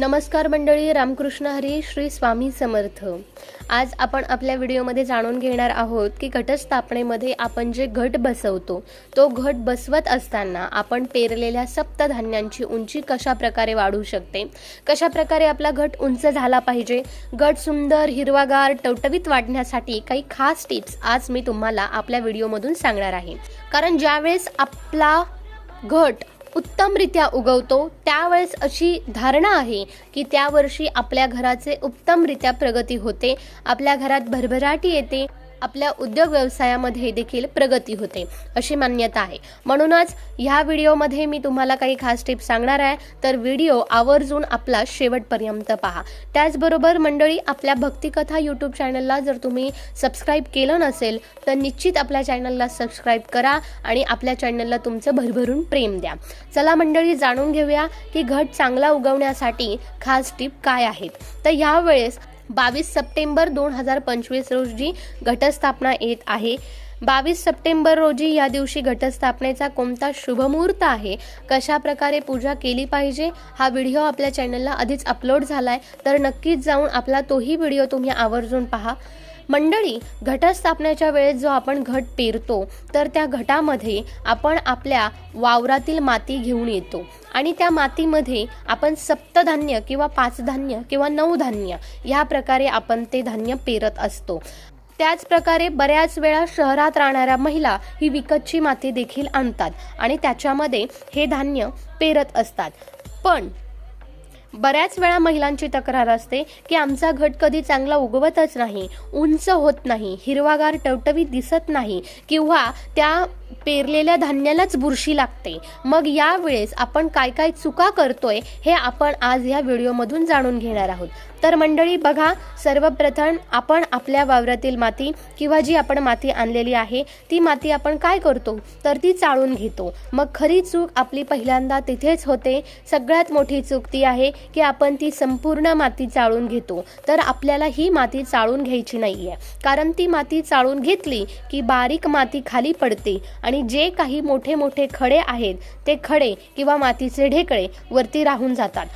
नमस्कार मंडळी रामकृष्ण हरी श्री स्वामी समर्थ. आज आपण आपल्या व्हिडिओमध्ये जाणून घेणार आहोत की घटस्थापनेमध्ये आपण जे घट बसवतो तो घट बसवत असताना आपण पेरलेल्या सप्तधान्यांची उंची कशा प्रकारे वाढू शकते? कशा प्रकारे आपला घट उंच झाला पाहिजे? घट सुंदर हिरवागार टवटवीत वाढण्यासाठी काही खास टिप्स आज मी तुम्हाला आपल्या व्हिडिओमधून सांगणार आहे. कारण ज्यावेळेस आपला घट उत्तमरित्या उगवतो त्यावेळेस अशी धारणा आहे की त्या वर्षी आपल्या घराचे उत्तमरित्या प्रगती होते आपल्या घरात भरभराटी येते आपल्या उद्योग व्यवसायामध्ये देखील प्रगती होते अशी मान्यता आहे. म्हणूनच ह्या व्हिडिओमध्ये मी तुम्हाला काही खास टिप्स सांगणार आहे. तर व्हिडिओ आवर्जून आपला शेवटपर्यंत पहा. त्याचबरोबर मंडळी आपल्या भक्तिकथा यूट्यूब चॅनलला जर तुम्ही सबस्क्राईब केलं नसेल तर निश्चित आपल्या चॅनलला सबस्क्राईब करा आणि आपल्या चॅनलला तुमचं भरभरून प्रेम द्या. चला मंडळी जाणून घेऊया की घट चांगला उगवण्यासाठी खास टिप काय आहेत. तर यावेळेस बावीस सप्टेंबर दोन हजार पंचवीस रोजी घटस्थापना येत आहे. बावीस सप्टेंबर रोजी या दिवशी घटस्थापनेचा कोणता शुभमुहूर्त आहे? कशा प्रकारे पूजा केली पाहिजे? हा व्हिडिओ आपल्या चॅनलला आधीच अपलोड झाला आहे तर नक्कीच जाऊन आपला तोही व्हिडिओ तुम्ही आवर्जून पहा. मंडळी घटस्थापनेच्या वेळेस जो आपण घट पेरतो तर त्या घटामध्ये आपण आपल्या वावरातील माती घेऊन येतो. आणि त्या मातीमध्ये आपण सप्तधान्य किंवा पाच धान्य किंवा नऊ धान्य या प्रकारे आपण ते धान्य पेरत असतो. त्याच प्रकारे बऱ्याच वेळा शहरात राहणाऱ्या महिला ही विकतची माती देखील आणतात आणि त्याच्यामध्ये हे धान्य पेरत असतात. पण बऱ्याच वेळा महिलांची तक्रार असते की आमचा घट कधी चांगला उगवतच नाही उंच होत नाही हिरवागार टवटवीत दिसत नाही किंवा त्या पेरलेल्या धान्यालाच बुरशी लागते. मग यावेळेस आपण काय काय चुका करतोय हे आपण आज या व्हिडिओमधून जाणून घेणार आहोत. तर मंडळी बघा सर्वप्रथम आपण आपल्या वावरातील माती किंवा जी आपण माती आणलेली आहे ती माती आपण काय करतो? तर ती चाळून घेतो. मग खरी चूक आपली पहिल्यांदा तिथेच होते. सगळ्यात मोठी चूक ती आहे की आपण ती संपूर्ण माती चाळून घेतो. तर आपल्याला ही माती चाळून घ्यायची नाही आहे कारण ती माती चाळून घेतली की बारीक माती खाली पडते. आणि जे काही मोठे मोठे खडे आहेत ते खडे किंवा मातीचे ढेकळे वरती राहून जातात.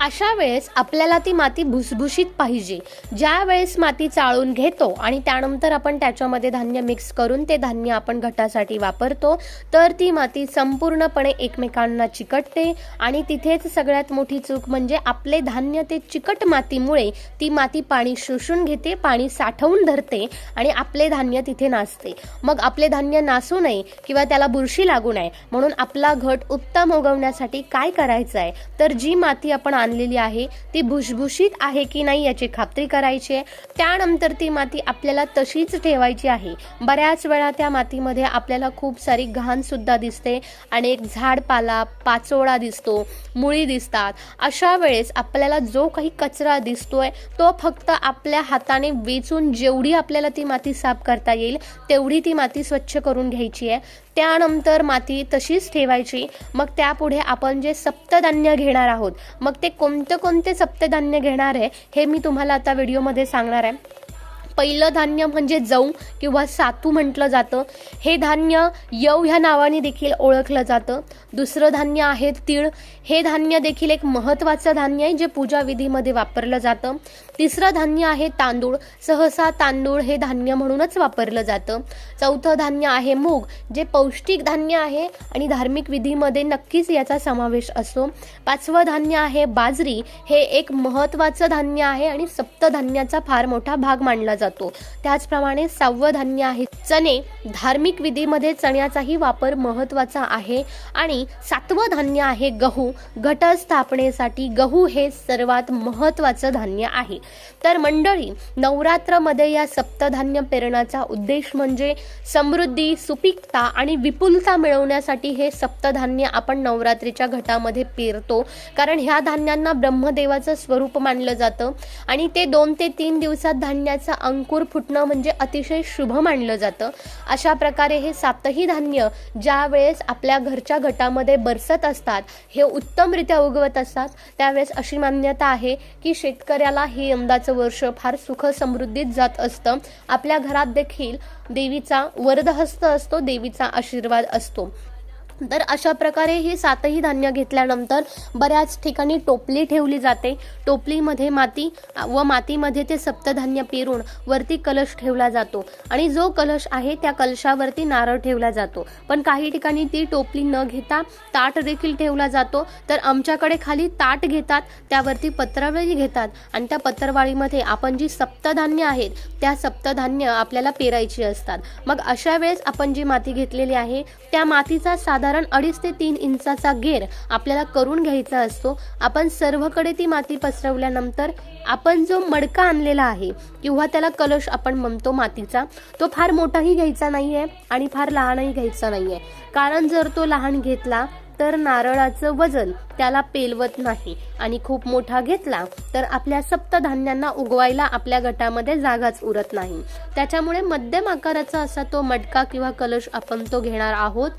अशा वेळेस आपल्याला ती माती भुसभुशीत पाहिजे. ज्या वेळेस माती चाळून घेतो आणि त्यानंतर आपण त्याच्यामध्ये धान्य मिक्स करून ते धान्य आपण घटासाठी वापरतो तर ती माती संपूर्णपणे एकमेकांना चिकटते आणि तिथेच सगळ्यात मोठी चूक म्हणजे आपले धान्य ते चिकट मातीमुळे ती माती पाणी शोषून घेते पाणी साठवून धरते आणि आपले धान्य तिथे नाचते मग आपले धान्य नासू नये किंवा त्याला बुरशी लागू नये म्हणून आपला घट उत्तम उगवण्यासाठी काय करायचं आहे तर जी माती आपण आणलेली आहे. ती भुसभुशीत आहे की नाही याची खात्री करायची आहे. त्यानंतर ती माती आपल्याला तशीच ठेवायची आहे. बऱ्याच वेळा त्या मातीमध्ये आपल्याला खूप सारी घाण सुद्धा दिसते आणि एक झाडपाला पाचोळा दिसतो मुळी दिसतात. अशा वेळेस आपल्याला जो काही कचरा दिसतोय तो फक्त आपल्या हाताने वेचून जेवढी आपल्याला ती माती साफ करता येईल तेवढी ती माती स्वच्छ करून घ्यायची आहे. त्यानंतर माती तशीच ठेवायची. मग त्यापुढे आपण जे सप्तधान्य घेणार आहोत मग ते कोणते कोणते सप्तधान्य घेणार आहे हे मी तुम्हाला आता व्हिडिओमध्ये सांगणार आहे. पहिलं धान्य म्हणजे जऊ किंवा सातू म्हटलं जातं. हे धान्य यव ह्या नावाने देखील ओळखलं जातं. दुसरं धान्य आहे तीळ. हे धान्य देखील एक महत्त्वाचं धान्य आहे जे पूजा विधीमध्ये वापरलं जातं. तिसरं धान्य आहे तांदूळ. सहसा तांदूळ हे धान्य म्हणूनच वापरलं जातं. चौथं धान्य आहे मूग जे पौष्टिक धान्य आहे आणि धार्मिक विधीमध्ये नक्कीच याचा समावेश असतो. पाचवं धान्य आहे बाजरी. हे एक महत्त्वाचं धान्य आहे आणि सप्तधान्याचा फार मोठा भाग मानला जातो. त्याचप्रमाणे सहावं धान्य आहे चणे धार्मिक विधीमध्ये चण्याचाही वापर महत्त्वाचा आहे. आणि सातवं धान्य आहे गहू. घट स्थापनेसाठी गहू हे सर्वात महत्त्वाचं धान्य आहे. तर मंडळी नवरात्रमध्ये या सप्तधान्य पेरण्याचा उद्देश म्हणजे समृद्धी सुपीकता आणि विपुलता मिळवण्यासाठी हे सप्तधान्य आपण नवरात्रीच्या घटामध्ये पेरतो. कारण ह्या धान्यांना ब्रह्मदेवाचं स्वरूप मानलं जातं. आणि ते दोन ते तीन दिवसात धान्याचा अंकुर फुटणं म्हणजे अतिशय शुभ मानलं जातं. अशा प्रकारे हे सातही धान्य ज्या वेळेस आपल्या घरच्या गटामध्ये बरसत असतात हे उत्तमरित्या उगवत असतात त्यावेळेस अशी मान्यता आहे की शेतकऱ्याला हे यंदाचं वर्ष फार सुख समृद्धीत जात असतं. आपल्या घरात देखील देवीचा वरदहस्त असतो देवीचा आशीर्वाद असतो. तर अशा प्रकारे हे सातही धान्य घेतल्यानंतर बऱ्याच ठिकाणी टोपली ठेवली जाते. टोपलीमध्ये माती व मातीमध्ये ते सप्तधान्य पेरून वरती कलश ठेवला जातो आणि जो कलश आहे त्या कलशावरती नारळ ठेवला जातो. पण काही ठिकाणी ती टोपली न घेता ताट देखील ठेवला जातो. तर आमच्याकडे खाली ताट घेतात त्यावरती पत्रावळी घेतात आणि त्या पत्रावळीमध्ये आपण जी सप्तधान्य आहेत त्या सप्तधान्य आपल्याला पेरायची असतात. मग अशा वेळेस आपण जी माती घेतलेली आहे त्या मातीचा साधा साधारण अडीच ते तीन इंचाचा गेर आपल्याला करून घ्यायचा असतो. आपण सर्वकडे ती माती पसरवल्यानंतर आपण जो मडका आणलेला आहे किंवा त्याला कलश आपण म्हणतो मातीचा तो फार मोठाही घ्यायचा नाही आहे आणि फार लहानही घ्यायचा नाही आहे कारण जर तो लहान घेतला तर नारळाचं वजन त्याला पेलवत नाही आणि खूप मोठा घेतला तर आपल्या सप्तधान्यांना उगवायला आपल्या गटामध्ये जागाच उरत नाही. त्याच्यामुळे मध्यम आकाराचा असा तो मटका किंवा कलश आपण तो घेणार आहोत.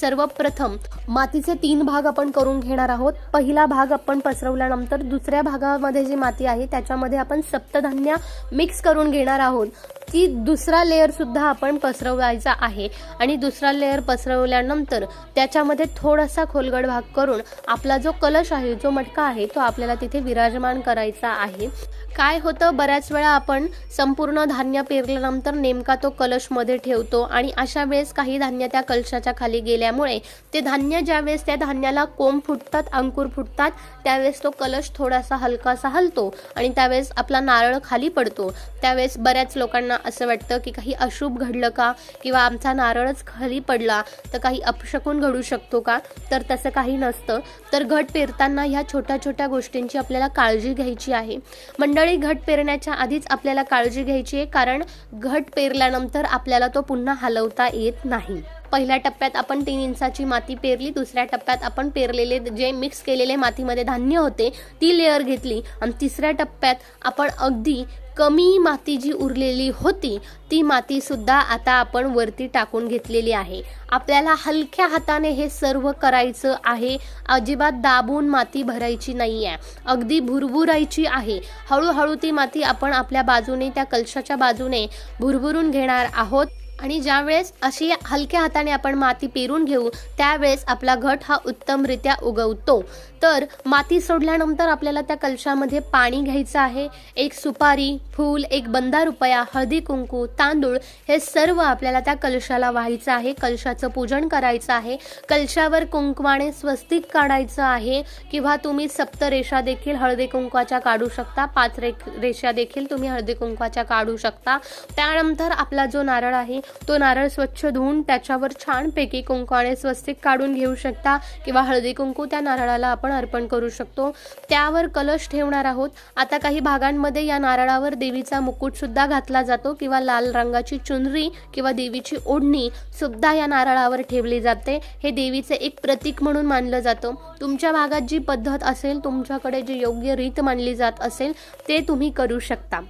सर्वप्रथम मातीचे तीन भाग आपण करून घेणार आहोत. पहिला भाग आपण पसरवल्यानंतर दुसऱ्या भागामध्ये जी माती आहे त्याच्यामध्ये आपण सप्तधान्य मिक्स करून घेणार आहोत. की दुसरा लेअरसुद्धा आपण पसरवायचा आहे. आणि दुसरा लेअर पसरवल्यानंतर त्याच्यामध्ये थोडासा खोलगड भाग करून आपला जो कलश आहे जो मटका आहे तो आपल्याला तिथे विराजमान करायचा आहे. काय होतं? बऱ्याच वेळा आपण संपूर्ण धान्य पेरल्यानंतर नेमका तो कलशमध्ये ठेवतो आणि अशा वेळेस काही धान्य त्या कलशाच्या खाली गेल्यामुळे ते धान्य ज्यावेळेस त्या धान्याला कोंब फुटतात अंकुर फुटतात त्यावेळेस तो कलश थोडासा हलकासा हलतो आणि त्यावेळेस आपला नारळ खाली पडतो. त्यावेळेस बऱ्याच लोकांना असं वाटतं की काही अशुभ घडलं का? किंवा आमचा नारळच खाली पडला तर काही अपशकून घडू शकतो का? तर तसं काही नसतं. तर घट पेरताना ह्या छोट्या छोट्या गोष्टींची आपल्याला काळजी घ्यायची आहे. मंडळी घट पेरण्याच्या आधीच आपल्याला काळजी घ्यायची आहे कारण घट पेरल्यानंतर आपल्याला तो पुन्हा हलवता येत नाही. पहिल्या टप्प्यात आपण तीन इंचाची माती पेरली दुसऱ्या टप्प्यात आपण पेरलेले जे मिक्स केलेले मातीमध्ये धान्य होते ती लेअर घेतली. आणि तिसऱ्या टप्प्यात आपण अगदी कमी माती जी उरलेली होती ती मातीसुद्धा आता आपण वरती टाकून घेतलेली आहे. आपल्याला हलक्या हाताने हे सर्व करायचं आहे. अजिबात दाबून माती भरायची नाही आहे अगदी भुरभुरायची आहे. हळूहळू ती माती आपण आपल्या बाजूने त्या कलशाच्या बाजूने भुरभुरून घेणार आहोत. आणि ज्यावेळेस अशी हलक्या हाताने आपण माती पेरून घेऊ त्यावेळेस आपला घट हा उत्तमरित्या उगवतो. तर माती सोडल्यानंतर आपल्याला त्या कलशामध्ये पाणी घ्यायचं आहे. एक सुपारी फूल एक बंदा रुपया हळदी कुंकू तांदूळ हे सर्व आपल्याला त्या कलशाला व्हायचं आहे. कलशाचं पूजन करायचं आहे. कलशावर कुंकवाने स्वस्तिक काढायचं आहे. किंवा तुम्ही सप्तरेषा देखील हळदी कुंकवाच्या काढू शकता. पाच रे रेषा देखील तुम्ही हळदी कुंकवाच्या काढू शकता. त्यानंतर आपला जो नारळ आहे तो नारळ स्वच्छ धुवून त्याच्यावर छानपैकी कुंकवाने स्वस्तिक काढून घेऊ शकता. किंवा हळदी कुंकू त्या नारळाला आपण आपण अर्पण करू शकतो. त्यावर कलश ठेवणार आहोत. आता काही भागांमध्ये या नारळावर देवीचा मुकुटसुद्धा घातला जातो किंवा लाल रंगाची चुनरी किंवा देवीची ओढणी सुद्धा या नारळावर ठेवली जाते. हे देवीचे एक प्रतीक म्हणून मानलं जातं. तुमच्या भागात जी पद्धत असेल तुमच्याकडे जी योग्य रीत मानली जात असेल ते तुम्ही करू शकता.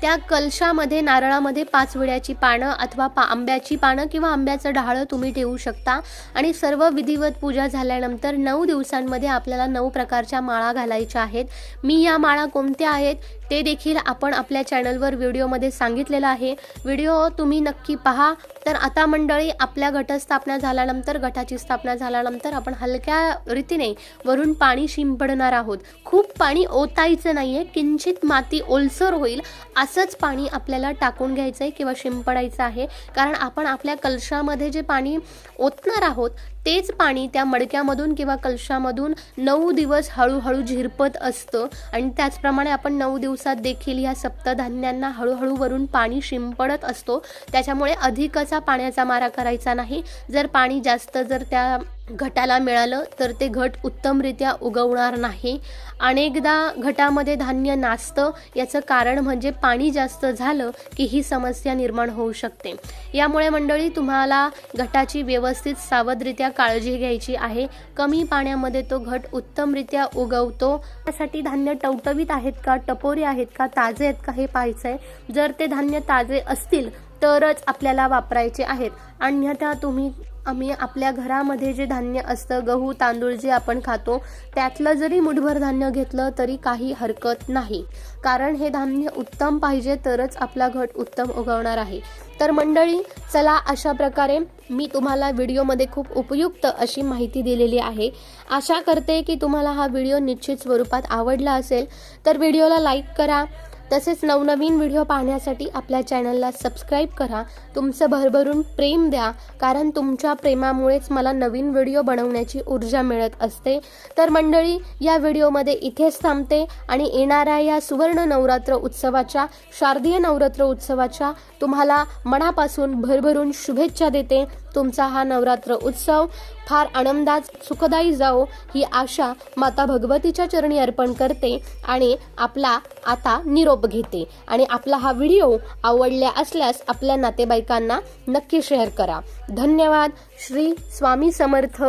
त्या कलशामध्ये नारळामध्ये पाच विड्याची पानं अथवा पा आंब्याची पानं किंवा आंब्याचं डहाळं तुम्ही ठेवू शकता. आणि सर्व विधिवत पूजा झाल्यानंतर नऊ दिवसांमध्ये आपल्याला नऊ प्रकारच्या माळा घालायच्या आहेत. मी या माळा कोणत्या आहेत ते देखील आपण आपल्या चॅनलवर व्हिडिओमध्ये सांगितलेलं आहे. व्हिडिओ तुम्ही नक्की पहा. तर आता मंडळी आपल्या घटस्थापना झाल्यानंतर गटाची स्थापना झाल्यानंतर आपण हलक्या रीतीने वरून पाणी शिंपडणार आहोत. खूप पाणी ओतायचं नाही आहे किंचित माती ओलसर होईल. असंच पाणी आपल्याला टाकून घ्यायचं आहे किंवा शिंपडायचं आहे. कारण आपण आपल्या कलशामध्ये जे पाणी ओतणार आहोत तेच पाणी त्या मडक्यामधून किंवा कलशामधून नऊ दिवस हळूहळू झिरपत असतं. आणि त्याचप्रमाणे आपण नऊ दिवसात देखील या सप्तधान्यांना हळूहळू वरून पाणी शिंपडत असतो. त्याच्यामुळे अधिकचा पाण्याचा मारा करायचा नाही. जर पाणी जास्त जर त्या घटाला मिळालं तर ते घट उत्तमरित्या उगवणार नाही. अनेकदा घटामध्ये धान्य नाचतं याचं कारण म्हणजे पाणी जास्त झालं की ही समस्या निर्माण होऊ शकते. यामुळे मंडळी तुम्हाला घटाची व्यवस्थित सावधरित्या काळजी घ्यायची आहे. कमी पाण्यामध्ये तो घट उत्तमरित्या उगवतो. त्यासाठी धान्य टवटवीत आहेत का टपोरी आहेत का ताजे आहेत का हे पाहायचं आहे जर ते धान्य ताजे असतील तरच आपल्याला वापरायचे आहेत. अन्यथा तुम्ही आम्ही आपल्या घरामध्ये जे धान्य असतं गहू तांदूळ जे आपण खातो त्यातलं जरी मुठभर धान्य घेतलं तरी काही हरकत नाही. कारण हे धान्य उत्तम पाहिजे तरच आपला घट उत्तम उगवणार आहे. तर मंडळी चला अशा प्रकारे मी तुम्हाला व्हिडिओमध्ये खूप उपयुक्त अशी माहिती दिलेली आहे. आशा करते की तुम्हाला हा व्हिडिओ निश्चित स्वरूपात आवडला असेल. तर व्हिडिओला लाईक करा तसेच नवनवीन व्हिडिओ पाहण्यासाठी आपल्या चॅनलला सबस्क्राईब करा. तुमचं भरभरून प्रेम द्या कारण तुमच्या प्रेमामुळेच मला नवीन व्हिडिओ बनवण्याची ऊर्जा मिळत असते. तर मंडळी या व्हिडिओमध्ये इथेच थांबते आणि येणाऱ्या या सुवर्ण नवरात्र उत्सवाच्या शारदीय नवरात्र उत्सवाच्या तुम्हाला मनापासून भरभरून शुभेच्छा देते. तुमचा हा नवरात्र उत्सव फार आनंदात सुखदायी जाओ ही आशा माता भगवतीच्या चरणी अर्पण करते आणि आपला आता निरोप घेते. आणि आपला हा व्हिडिओ आवडल्या असल्यास आपल्या नातेवाईकांना नक्की शेअर करा. धन्यवाद. श्री स्वामी समर्थ.